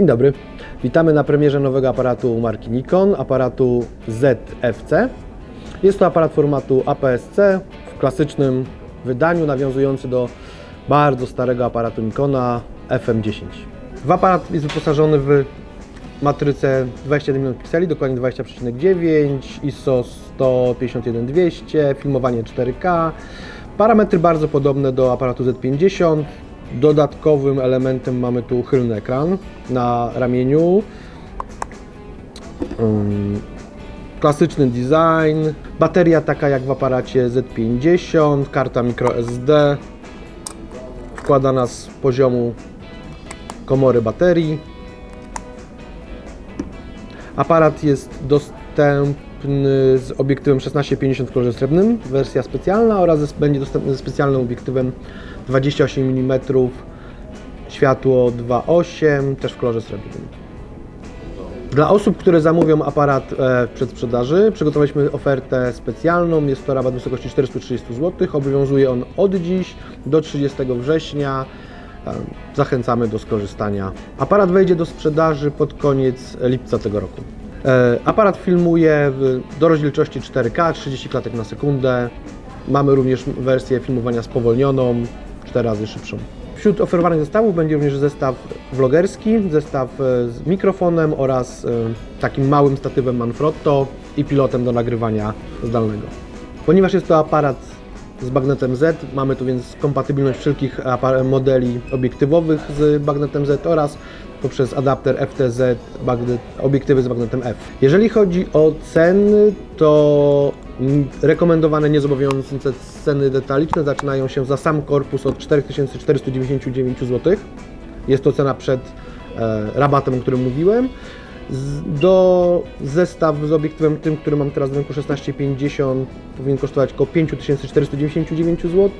Dzień dobry. Witamy na premierze nowego aparatu marki Nikon, aparatu ZFC. Jest to aparat formatu APS-C w klasycznym wydaniu, nawiązujący do bardzo starego aparatu Nikona FM10. W aparat jest wyposażony w matrycę 21 mm pikseli, dokładnie 20,9, ISO 151200, filmowanie 4K. Parametry bardzo podobne do aparatu Z50. Dodatkowym elementem mamy tu chylny ekran na ramieniu. Klasyczny design, bateria taka jak w aparacie Z50, karta microSD, wkładana z poziomu komory baterii. Aparat jest dostępny z obiektywem 16-50 w kolorze srebrnym, wersja specjalna oraz będzie dostępny ze specjalnym obiektywem 28 mm, światło 2.8, też w kolorze srebrnym. Dla osób, które zamówią aparat e, w przedsprzedaży, przygotowaliśmy ofertę specjalną. Jest to rabat w wysokości 430 zł. Obowiązuje on od dziś do 30 września. E, Zachęcamy do skorzystania. Aparat wejdzie do sprzedaży pod koniec lipca tego roku. E, Aparat filmuje do rozdzielczości 4K, 30 klatek na sekundę. Mamy również wersję filmowania spowolnioną, 4 razy szybszą. Wśród oferowanych zestawów będzie również zestaw vlogerski, zestaw e, z mikrofonem oraz e, takim małym statywem Manfrotto i pilotem do nagrywania zdalnego. Ponieważ jest to aparat z bagnetem Z, mamy tu więc kompatybilność wszelkich modeli obiektywowych z bagnetem Z oraz poprzez adapter FTZ obiektywy z bagnetem F. Jeżeli chodzi o ceny, to rekomendowane niezobowiązujące ceny detaliczne zaczynają się za sam korpus od 4499 zł. Jest to cena przed e, rabatem, o którym mówiłem. Do zestaw z obiektywem tym, który mam teraz w ręku 1650 powinien kosztować około 5499 zł.